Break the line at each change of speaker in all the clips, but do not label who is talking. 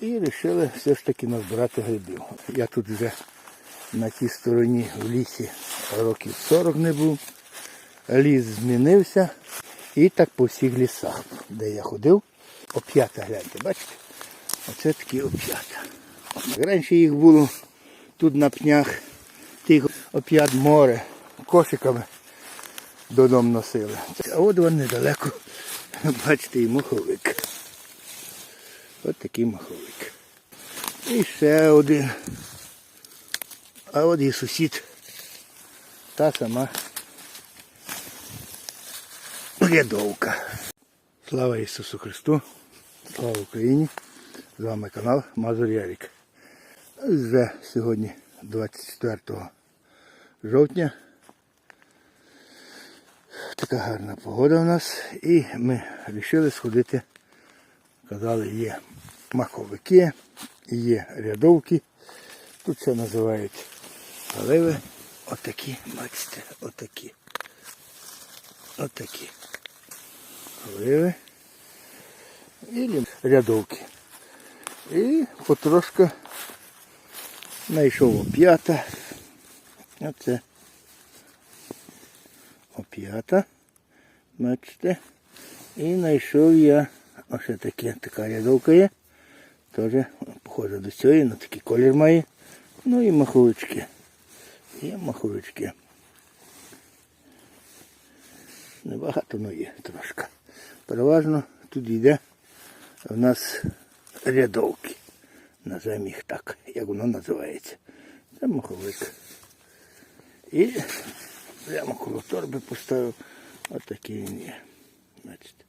І вирішили все ж таки назбирати грибів. Я тут вже на тій стороні в лісі років 40 не був. Ліс змінився. І так по всіх лісах, де я ходив, оп'ята, гляньте, бачите? Оце такі оп'ята. Раніше їх було тут на пнях, тих оп'ят море, кошиками додому носили. А от вони недалеко, бачите, і моховик. Ось такий маховик. І ще один. А от і сусід. Та сама рядовка. Слава Ісусу Христу! Слава Україні! З вами канал Мазур Ярік. Вже сьогодні 24 жовтня. Така гарна погода у нас. І ми вирішили сходити Казали, є маховики, є рядовки. Тут це називають галиви. Отакі, бачите, отакі. Отакі. Галиви. І рядовки. І потрошка знайшов оп'ята. Оце оп'ята. Бачите. І знайшов я Ось таке, така рядовка є. Теж похоже до цієї, на такий колір має. Ну і маховички. Є маховички. Небагато, але є трошки. Переважно тут йде в нас рядовки. Називаємо їх так, як воно називається. Це маховик. І прямо коло торби поставив. Ось такий він є. Бачите.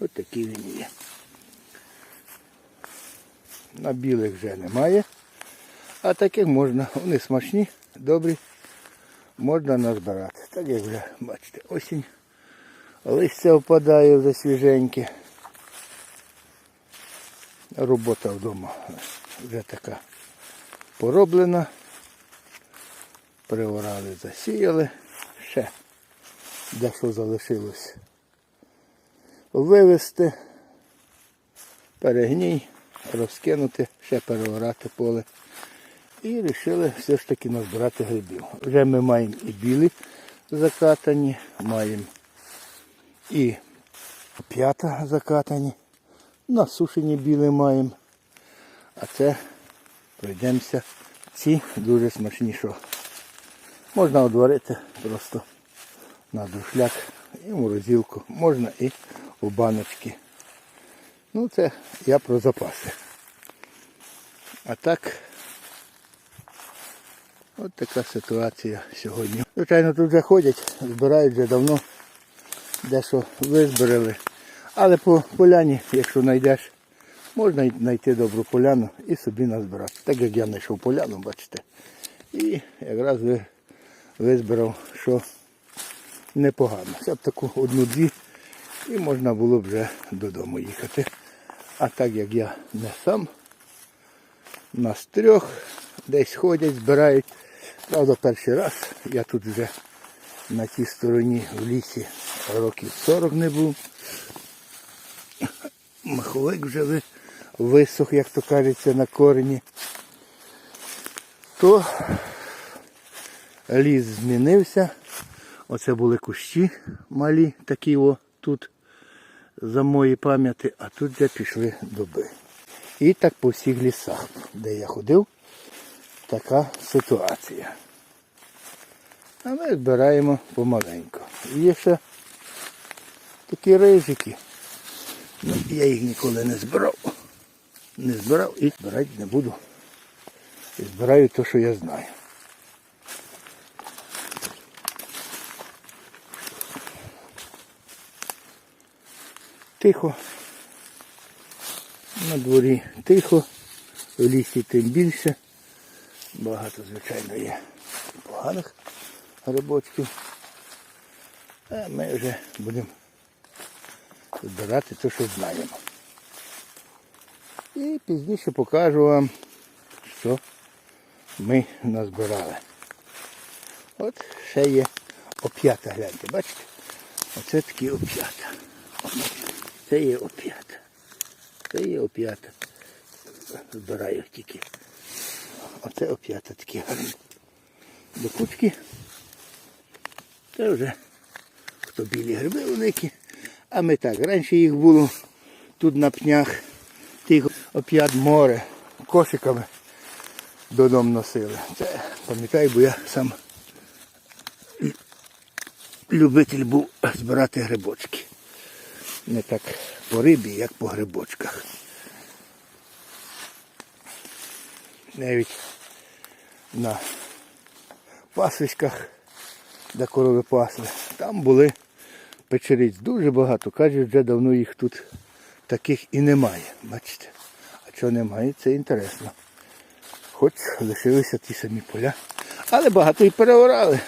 Ось такий він є. На білих вже немає. А таких можна, вони смачні, добрі, можна назбирати. Так як вже, бачите, осінь. Листя впадає вже свіженьке. Робота вдома вже така пороблена. Приорали, засіяли. Ще дещо залишилось вивезти, перегній, розкинути, ще переорати поле. І вирішили все ж таки назбирати грибів. Вже ми маємо і білі закатані, маємо і п'ята закатані, насушені білі маємо. А це пройдемося. Ці дуже смачні, що можна одварити просто на душляк і в морозилку, можна і у баночки. Ну це я про запаси. А так от така ситуація сьогодні. Звичайно, тут вже ходять, збирають вже давно, дещо визбирали. Але по поляні, якщо знайдеш, можна знайти добру поляну і собі назбирати. Так як я знайшов поляну, бачите. І якраз визбирав, що непогано. Це б таку одну-дві і можна було б вже додому їхати. А так як я не сам, нас трьох десь ходять, збирають. Правда, перший раз я тут вже на тій стороні в лісі років 40 не був. Маховик вже висох, як то кажеться, на корені. То ліс змінився. Оце були кущі малі, такі о тут за мої пам'яті, а тут вже пішли дуби. І так по всіх лісах, де я ходив, така ситуація. А ми збираємо помаленьку. Є ще такі рижики. Ну, я їх ніколи не збирав. Не збирав і збирати не буду. І збираю те, що я знаю. Тихо. На дворі тихо, в лісі тим більше. Багато, звичайно, є поганих грибочків. А ми вже будемо збирати те, що знаємо. І пізніше покажу вам, що ми назбирали. От ще є оп'ята, гляньте, бачите? Оце такі оп'ята. Це є оп'ята. Це є оп'ята. збираю тільки. Оце оп'ята такі гарні. До кучки. Це вже хто білі гриби великі. А ми так, раніше їх було тут на пнях, тих оп'ят море, кошиками додому носили. Це пам'ятаю, бо я сам любитель був збирати грибочки. Не так по рибі, як по грибочках. Навіть на пасвиськах, де корови пасли, там були печериць дуже багато. Кажуть, вже давно їх тут таких і немає. Бачите? А чого немає, це інтересно. Хоч лишилися ті самі поля. Але багато і переорали.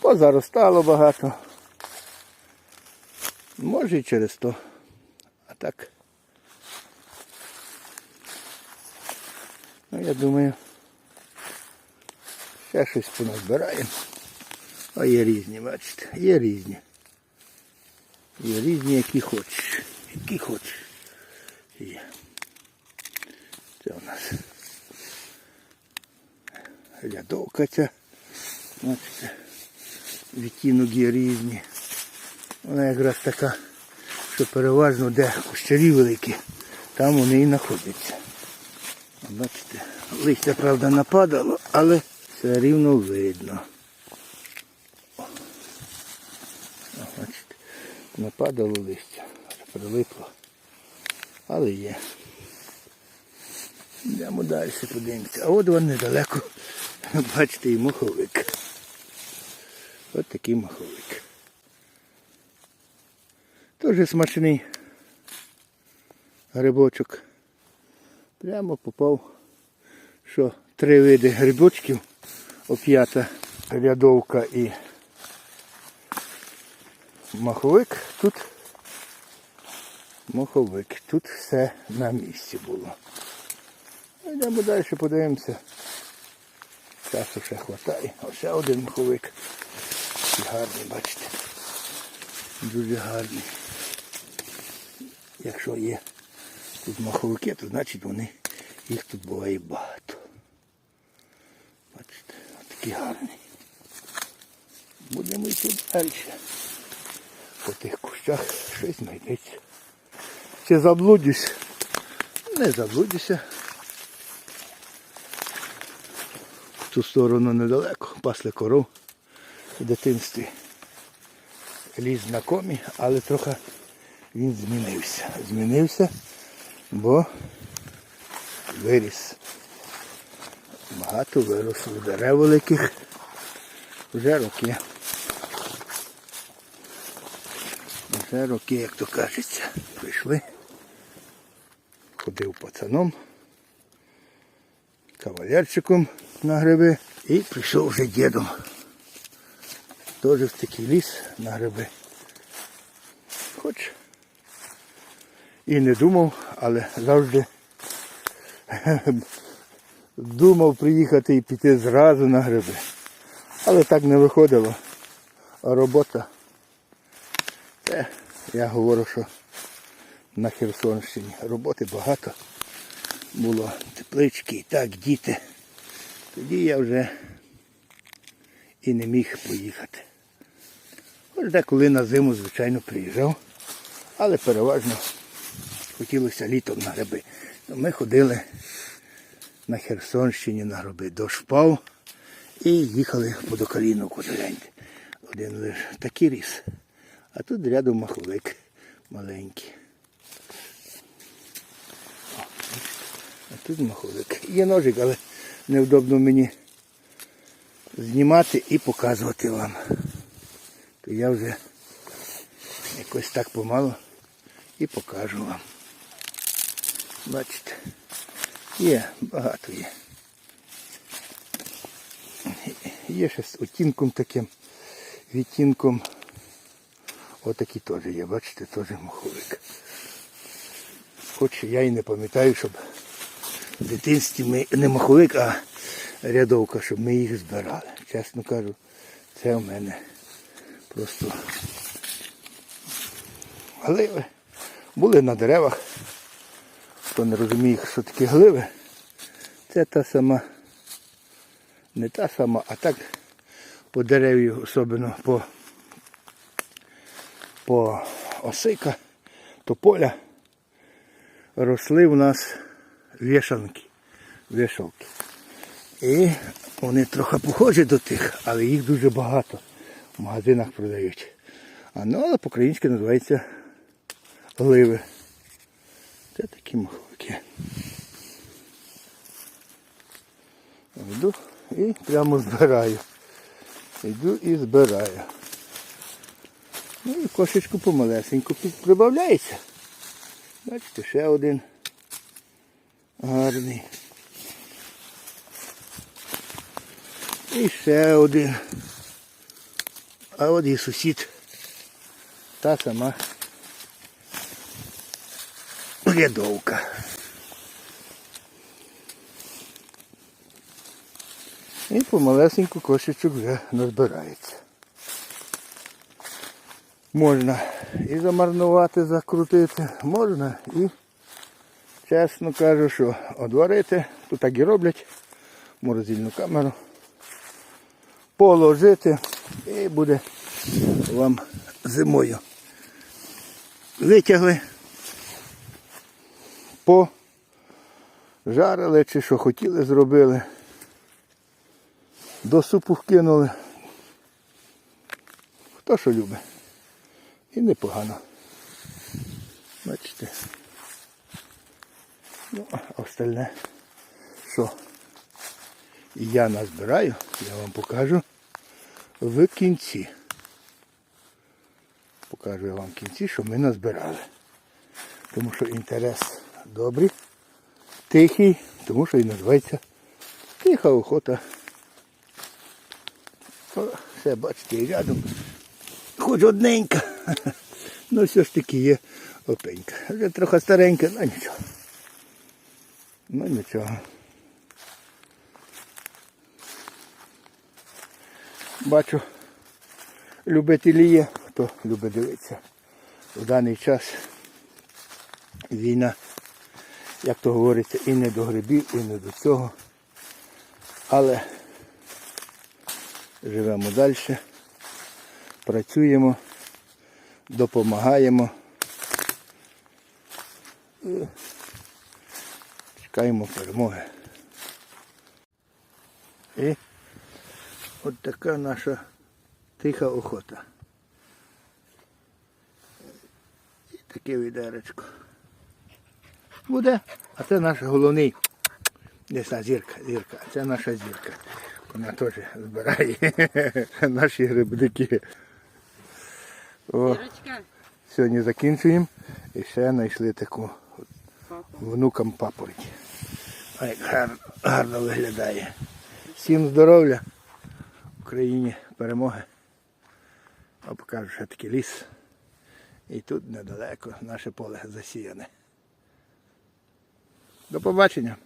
Позаростало багато. Може і через то. А так. Ну, я думаю, ще щось поназбираємо. А є різні, бачите, є різні. Є різні, які хочеш. Які хочеш. Є. Це у нас рядовка ця. Бачите, відтінок є різні. Вона якраз така, що переважно де кущарі великі, там вони і знаходяться. Бачите, листя, правда, нападало, але все рівно видно. Бачите, нападало листя, прилипло. Але є. Йдемо далі, подивимося. А от вон недалеко, бачите, і моховик. От такий маховик. Дуже смачний грибочок. Прямо попав, що три види грибочків, оп'ята рядовка і маховик. Тут маховик. Тут все на місці було. Йдемо далі, подивимося. Часу ще вистачає. Ось один маховик. Гарний, бачите. Дуже гарний. Якщо є тут маховики, то значить вони, їх тут буває багато. Бачите, такий гарний. Будемо йти далі. По тих кущах щось знайдеться. Чи заблудюсь? Не заблудюся. В ту сторону недалеко, пасли коров в дитинстві. Ліс знакомий, але трохи він змінився. Змінився, бо виріс. Багато виросло дерев великих. Вже роки. Вже роки, як то кажеться, прийшли. Ходив пацаном, кавалерчиком на гриби і прийшов вже дідом. Теж в такий ліс на гриби. Хоч і не думав, але завжди думав приїхати і піти зразу на гриби. Але так не виходило. А робота, це я говорю, що на Херсонщині роботи багато. Було теплички так, діти. Тоді я вже і не міг поїхати. Хоч деколи на зиму, звичайно, приїжджав, але переважно хотілося літом на гриби. Ну, Ми ходили на Херсонщині на гриби. Дощ впав і їхали по Докаліновку гляньте. Один лише такий ріс. А тут рядом маховик маленький. А тут маховик. Є ножик, але невдобно мені знімати і показувати вам. То я вже якось так помало і покажу вам. Бачите, є, багато є. Є ще з оттінком таким, відтінком. Отакий теж є, бачите, теж маховик. Хоч я і не пам'ятаю, щоб в дитинстві ми не маховик, а рядовка, щоб ми їх збирали. Чесно кажу, це в мене просто гливи. Були на деревах, хто не розуміє, що таке гливи, це та сама, не та сама, а так по дереві, особливо по, по осика, тополя, росли у нас вішанки, вішалки. І вони трохи похожі до тих, але їх дуже багато в магазинах продають. А ну, але по-українськи називається гливи. Це такі маховики. Йду і прямо збираю. Йду і збираю. Ну і кошечку помалесеньку прибавляється. Бачите, ще один гарний. І ще один. А от і сусід. Та сама рядовка. І помалесеньку кошечок вже назбирається. Можна і замарнувати, закрутити, можна і, чесно кажу, що одварити, тут так і роблять, морозильну камеру, положити і буде вам зимою. Витягли, пожарили чи що хотіли зробили. До супу вкинули. Хто що любить. І непогано. Бачите. Ну, а остальне, що я назбираю, я вам покажу в кінці. Покажу я вам в кінці, що ми назбирали. Тому що інтерес добрий, тихий, тому що і називається тиха охота. Все, бачите, і рядом. Хоч одненька. Ну все ж таки є опенька. Вже трохи старенька, ну нічого. Ну нічого. Бачу, любителі є, хто любить дивитися. В даний час війна, як то говориться, і не до грибів, і не до цього. Але живемо далі, працюємо, допомагаємо чекаємо перемоги. І от така наша тиха охота. І таке відеречко. Буде, а це наш головний. Десна зірка, зірка. Це наша зірка. Вона теж збирає наші грибники. О, сьогодні закінчуємо і ще знайшли таку внукам папороть. А як гарно, гарно виглядає. Всім здоров'я, Україні перемоги. А покажу ще такий ліс. І тут недалеко наше поле засіяне. До побачення.